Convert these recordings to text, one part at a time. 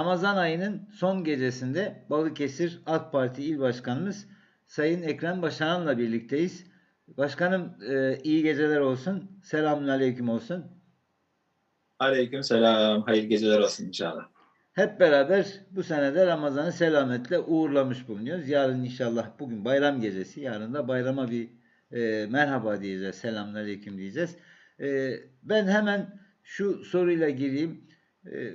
Ramazan ayının son gecesinde Balıkesir AK Parti İl Başkanımız Sayın Ekrem Başaran'la birlikteyiz. Başkanım e, iyi geceler olsun. Selamünaleyküm olsun. Aleyküm selam. Hayırlı geceler olsun inşallah. Hep beraber bu senede Ramazan'ı selametle uğurlamış bulunuyoruz. Yarın inşallah bugün bayram gecesi. Yarın da bayrama bir e, merhaba diyeceğiz. Selamünaleyküm diyeceğiz. E, ben hemen şu soruyla gireyim. E,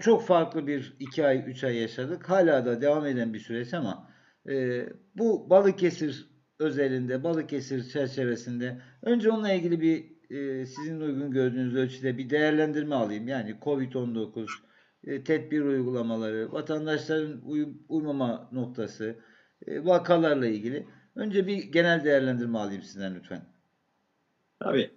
çok farklı bir iki ay, üç ay yaşadık. Hala da devam eden bir süreç ama e, bu Balıkesir özelinde, Balıkesir çerçevesinde önce onunla ilgili bir e, sizin uygun gördüğünüz ölçüde bir değerlendirme alayım. Yani Covid-19, e, tedbir uygulamaları, vatandaşların uyum, uymama noktası, e, vakalarla ilgili. Önce bir genel değerlendirme alayım sizden lütfen. Tabii.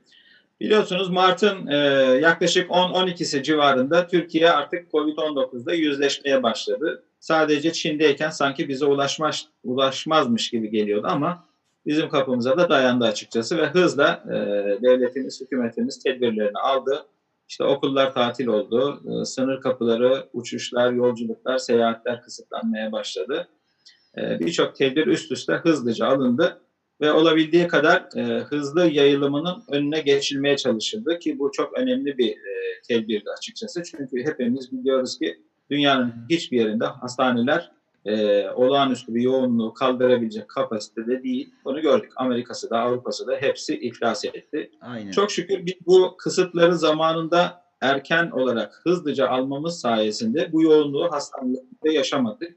Biliyorsunuz Mart'ın e, yaklaşık 10-12'si civarında Türkiye artık Covid-19'da yüzleşmeye başladı. Sadece Çin'deyken sanki bize ulaşmaz, ulaşmazmış gibi geliyordu ama bizim kapımıza da dayandı açıkçası ve hızla e, devletimiz, hükümetimiz tedbirlerini aldı. İşte okullar tatil oldu, e, sınır kapıları, uçuşlar, yolculuklar, seyahatler kısıtlanmaya başladı. E, Birçok tedbir üst üste hızlıca alındı ve olabildiği kadar e, hızlı yayılımının önüne geçilmeye çalışıldı ki bu çok önemli bir e, tedbirdi açıkçası. Çünkü hepimiz biliyoruz ki dünyanın hiçbir yerinde hastaneler e, olağanüstü bir yoğunluğu kaldırabilecek kapasitede değil. Bunu gördük. Amerika'sı da Avrupa'sı da hepsi iflas etti. Aynen. Çok şükür biz bu kısıtları zamanında erken olarak hızlıca almamız sayesinde bu yoğunluğu hastanelerde yaşamadık.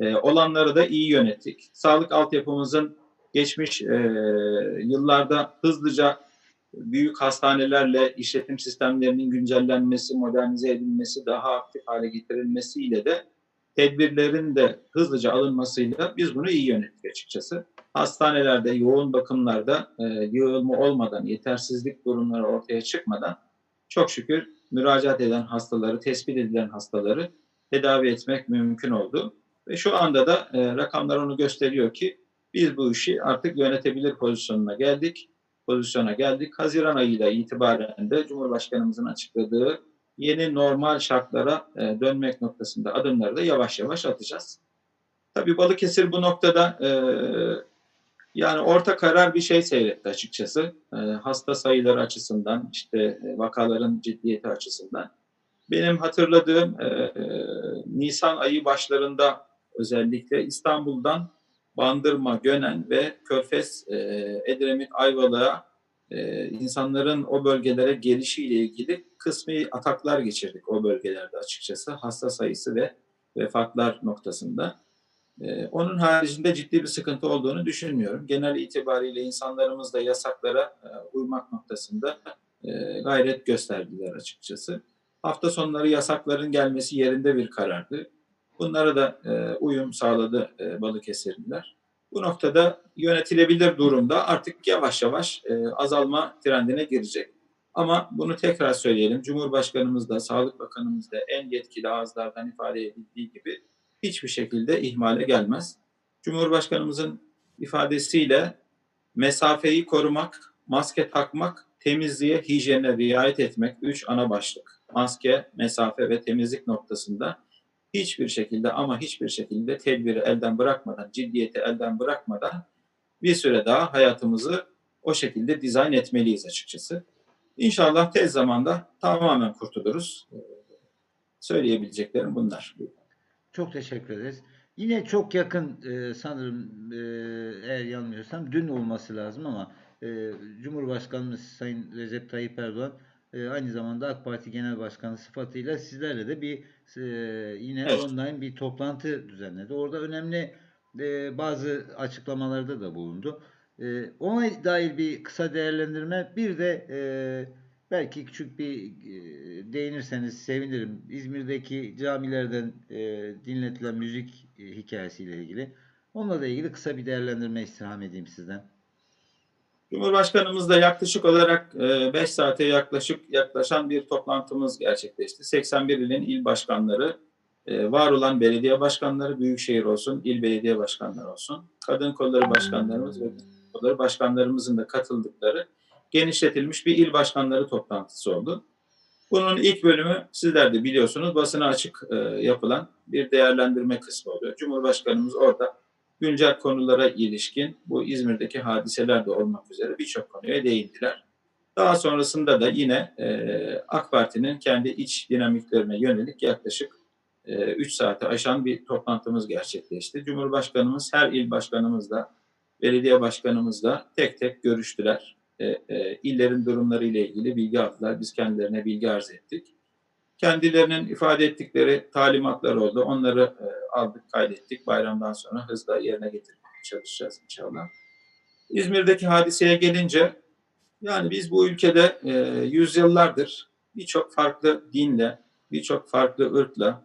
Ee, olanları da iyi yönettik. Sağlık altyapımızın geçmiş e, yıllarda hızlıca büyük hastanelerle işletim sistemlerinin güncellenmesi, modernize edilmesi, daha aktif hale getirilmesiyle de tedbirlerin de hızlıca alınmasıyla biz bunu iyi yönettik açıkçası. Hastanelerde, yoğun bakımlarda e, yığılma olmadan, yetersizlik durumları ortaya çıkmadan çok şükür müracaat eden hastaları, tespit edilen hastaları tedavi etmek mümkün oldu. Ve şu anda da e, rakamlar onu gösteriyor ki biz bu işi artık yönetebilir pozisyonuna geldik. Pozisyona geldik. Haziran ayıyla itibaren de Cumhurbaşkanımızın açıkladığı yeni normal şartlara e, dönmek noktasında adımları da yavaş yavaş atacağız. Tabii Balıkesir bu noktada e, yani orta karar bir şey seyretti açıkçası. E, hasta sayıları açısından, işte vakaların ciddiyeti açısından. Benim hatırladığım Nisan ayı başlarında özellikle İstanbul'dan Bandırma, Gönen ve Körfez, e, Edremit, Ayvalık'a e, insanların o bölgelere gelişiyle ilgili kısmi ataklar geçirdik o bölgelerde açıkçası. Hasta sayısı ve vefatlar noktasında. Ee, onun haricinde ciddi bir sıkıntı olduğunu düşünmüyorum. Genel itibariyle insanlarımız da yasaklara e, uymak noktasında e, gayret gösterdiler açıkçası. Hafta sonları yasakların gelmesi yerinde bir karardı. Bunlara da e, uyum sağladı e, Balıkesirliler. Bu noktada yönetilebilir durumda artık yavaş yavaş e, azalma trendine girecek. Ama bunu tekrar söyleyelim. Cumhurbaşkanımız da, Sağlık Bakanımız da en yetkili ağızlardan ifade edildiği gibi hiçbir şekilde ihmale gelmez. Cumhurbaşkanımızın ifadesiyle mesafeyi korumak, maske takmak, temizliğe, hijyene riayet etmek üç ana başlık. Maske, mesafe ve temizlik noktasında hiçbir şekilde ama hiçbir şekilde tedbiri elden bırakmadan, ciddiyeti elden bırakmadan bir süre daha hayatımızı o şekilde dizayn etmeliyiz açıkçası. İnşallah tez zamanda tamamen kurtuluruz. Söyleyebileceklerim bunlar. Çok teşekkür ederiz. Yine çok yakın e, sanırım e, eğer yanılmıyorsam dün olması lazım ama e, Cumhurbaşkanımız Sayın Recep Tayyip Erdoğan e, aynı zamanda AK Parti Genel Başkanı sıfatıyla sizlerle de bir e, yine Evet. online bir toplantı düzenledi. Orada önemli e, bazı açıklamalarda da bulundu. E, ona dair bir kısa değerlendirme bir de e, belki küçük bir e, değinirseniz sevinirim. İzmir'deki camilerden e, dinletilen müzik e, hikayesiyle ilgili. Onunla da ilgili kısa bir değerlendirme istirham edeyim sizden. Cumhurbaşkanımızla yaklaşık olarak 5 saate yaklaşık yaklaşan bir toplantımız gerçekleşti. 81 ilin il başkanları, e, var olan belediye başkanları, büyükşehir olsun, il belediye başkanları olsun, kadın kolları başkanlarımız ve kolları başkanlarımızın da katıldıkları genişletilmiş bir il başkanları toplantısı oldu. Bunun ilk bölümü sizler de biliyorsunuz basına açık e, yapılan bir değerlendirme kısmı oluyor. Cumhurbaşkanımız orada güncel konulara ilişkin bu İzmir'deki hadiseler de olmak üzere birçok konuya değindiler. Daha sonrasında da yine e, AK Parti'nin kendi iç dinamiklerine yönelik yaklaşık 3 saate aşan bir toplantımız gerçekleşti. Cumhurbaşkanımız her il başkanımızla, belediye başkanımızla tek tek görüştüler. E, e, illerin durumları ile ilgili bilgi aldılar. Biz kendilerine bilgi arz ettik. Kendilerinin ifade ettikleri talimatlar oldu. Onları e, aldık, kaydettik. Bayramdan sonra hızla yerine getirmeye çalışacağız inşallah. İzmir'deki hadiseye gelince yani biz bu ülkede e, yüzyıllardır birçok farklı dinle, birçok farklı ırkla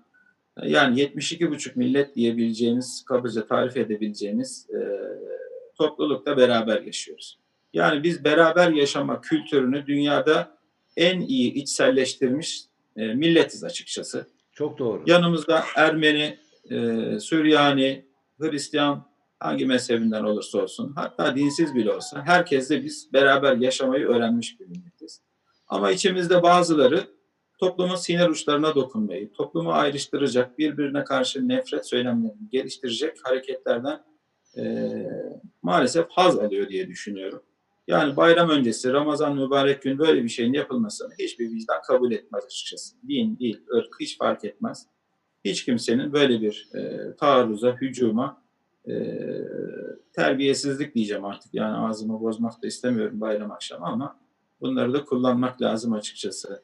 yani 72,5 millet diyebileceğimiz, kabaca tarif edebileceğimiz e, toplulukla beraber yaşıyoruz. Yani biz beraber yaşama kültürünü dünyada en iyi içselleştirmiş e, milletiz açıkçası. Çok doğru. Yanımızda Ermeni, e, Süryani, Hristiyan hangi mezhebinden olursa olsun hatta dinsiz bile olsa herkesle biz beraber yaşamayı öğrenmiş bir milletiz. Ama içimizde bazıları toplumun sinir uçlarına dokunmayı, toplumu ayrıştıracak, birbirine karşı nefret söylemlerini geliştirecek hareketlerden e, maalesef haz alıyor diye düşünüyorum. Yani bayram öncesi, Ramazan mübarek gün böyle bir şeyin yapılmasını hiçbir vicdan kabul etmez açıkçası. Din, dil, ırk hiç fark etmez. Hiç kimsenin böyle bir e, taarruza, hücuma, e, terbiyesizlik diyeceğim artık. Yani ağzımı bozmak da istemiyorum bayram akşamı ama bunları da kullanmak lazım açıkçası.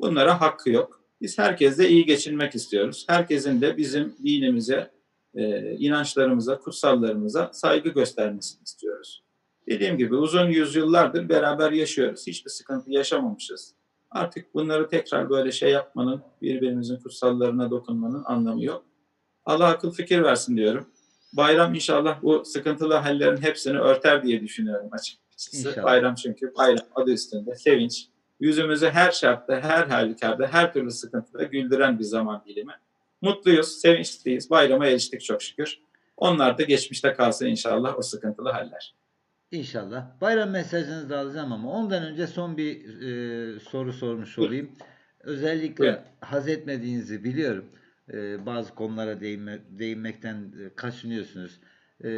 Bunlara hakkı yok. Biz herkesle iyi geçinmek istiyoruz. Herkesin de bizim dinimize, e, inançlarımıza, kutsallarımıza saygı göstermesini istiyoruz. Dediğim gibi uzun yüzyıllardır beraber yaşıyoruz. Hiçbir sıkıntı yaşamamışız. Artık bunları tekrar böyle şey yapmanın, birbirimizin kutsallarına dokunmanın anlamı yok. Allah akıl fikir versin diyorum. Bayram inşallah bu sıkıntılı hallerin hepsini örter diye düşünüyorum açıkçası. İnşallah. Bayram çünkü bayram adı üstünde sevinç. Yüzümüzü her şartta, her halükarda, her türlü sıkıntıda güldüren bir zaman dilimi. Mutluyuz, sevinçliyiz. Bayrama eriştik çok şükür. Onlar da geçmişte kalsın inşallah o sıkıntılı haller. İnşallah. Bayram mesajınızı da alacağım ama ondan önce son bir e, soru sormuş olayım. Özellikle Buyurun. haz etmediğinizi biliyorum. E, bazı konulara değinme, değinmekten e, kaçınıyorsunuz. E,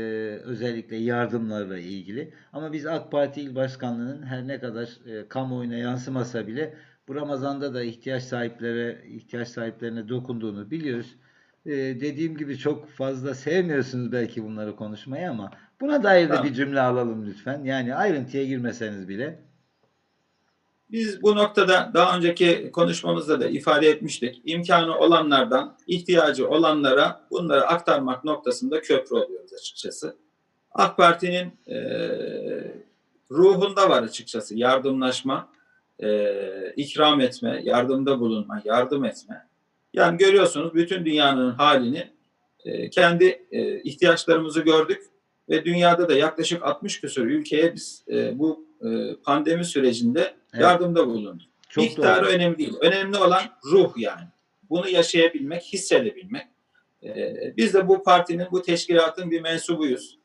özellikle yardımlarla ilgili. Ama biz AK Parti İl Başkanlığı'nın her ne kadar e, kamuoyuna yansımasa bile bu Ramazan'da da ihtiyaç sahiplere ihtiyaç sahiplerine dokunduğunu biliyoruz. E, dediğim gibi çok fazla sevmiyorsunuz belki bunları konuşmayı ama buna dair de bir cümle alalım lütfen. Yani ayrıntıya girmeseniz bile. Biz bu noktada daha önceki konuşmamızda da ifade etmiştik. İmkanı olanlardan ihtiyacı olanlara bunları aktarmak noktasında köprü oluyoruz açıkçası. AK Parti'nin e, ruhunda var açıkçası yardımlaşma, e, ikram etme, yardımda bulunma, yardım etme. Yani görüyorsunuz bütün dünyanın halini e, kendi e, ihtiyaçlarımızı gördük ve dünyada da yaklaşık 60 küsur ülkeye biz e, bu e, pandemi sürecinde Evet. yardımda bulunduk. Çok Miktarı doğru. önemli değil. Önemli olan ruh yani. Bunu yaşayabilmek, hissedebilmek. Biz de bu partinin, bu teşkilatın bir mensubuyuz.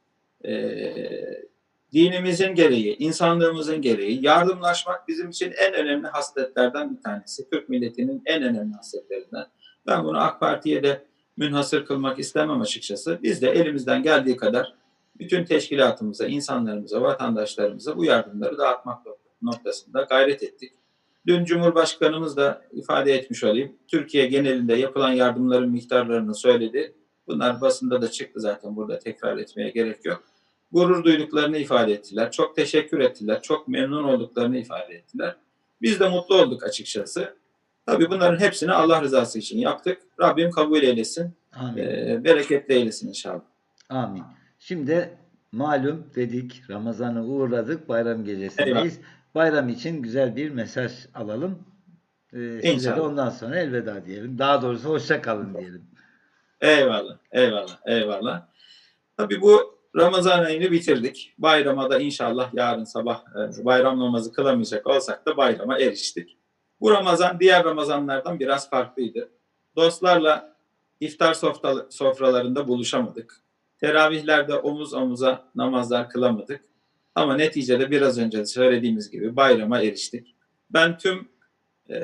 Dinimizin gereği, insanlığımızın gereği yardımlaşmak bizim için en önemli hasletlerden bir tanesi. Türk milletinin en önemli hasletlerinden. Ben bunu AK Parti'ye de münhasır kılmak istemem açıkçası. Biz de elimizden geldiği kadar bütün teşkilatımıza, insanlarımıza, vatandaşlarımıza bu yardımları dağıtmak noktasında gayret ettik. Dün Cumhurbaşkanımız da ifade etmiş olayım. Türkiye genelinde yapılan yardımların miktarlarını söyledi. Bunlar basında da çıktı zaten burada tekrar etmeye gerek yok. Gurur duyduklarını ifade ettiler. Çok teşekkür ettiler. Çok memnun olduklarını ifade ettiler. Biz de mutlu olduk açıkçası. Tabii bunların hepsini Allah rızası için yaptık. Rabbim kabul eylesin. Amin. Ee, bereketli eylesin inşallah. Amin. Şimdi malum dedik Ramazan'ı uğurladık. Bayram gecesindeyiz. Bayram için güzel bir mesaj alalım. Ee, size de ondan sonra elveda diyelim. Daha doğrusu hoşça kalın diyelim. Eyvallah, eyvallah, eyvallah. Tabii bu Ramazan ayını bitirdik. Bayrama da inşallah yarın sabah e, bayram namazı kılamayacak olsak da bayrama eriştik. Bu Ramazan diğer Ramazanlardan biraz farklıydı. Dostlarla iftar sofra- sofralarında buluşamadık. Teravihlerde omuz omuza namazlar kılamadık. Ama neticede biraz önce söylediğimiz gibi bayrama eriştik. Ben tüm e,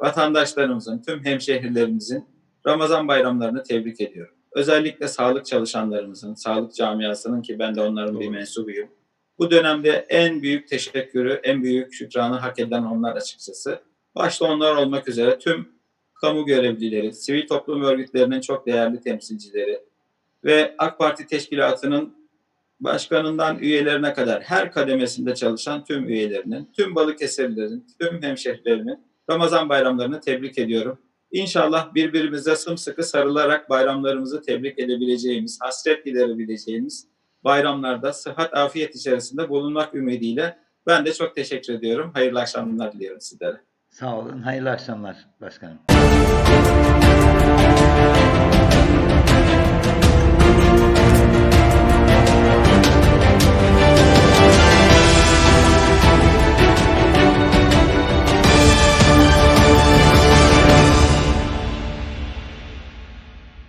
vatandaşlarımızın, tüm hemşehrilerimizin Ramazan bayramlarını tebrik ediyorum. Özellikle sağlık çalışanlarımızın, sağlık camiasının ki ben de onların bir Doğru. mensubuyum. Bu dönemde en büyük teşekkürü, en büyük şükranı hak eden onlar açıkçası. Başta onlar olmak üzere tüm kamu görevlileri, sivil toplum örgütlerinin çok değerli temsilcileri ve AK Parti teşkilatının başkanından üyelerine kadar her kademesinde çalışan tüm üyelerinin, tüm Balıkesirlilerin, tüm hemşehrilerimin Ramazan bayramlarını tebrik ediyorum. İnşallah birbirimize sımsıkı sarılarak bayramlarımızı tebrik edebileceğimiz, hasret giderebileceğimiz bayramlarda sıhhat, afiyet içerisinde bulunmak ümidiyle ben de çok teşekkür ediyorum. Hayırlı akşamlar diliyorum sizlere. Sağ olun. Hayırlı akşamlar başkanım.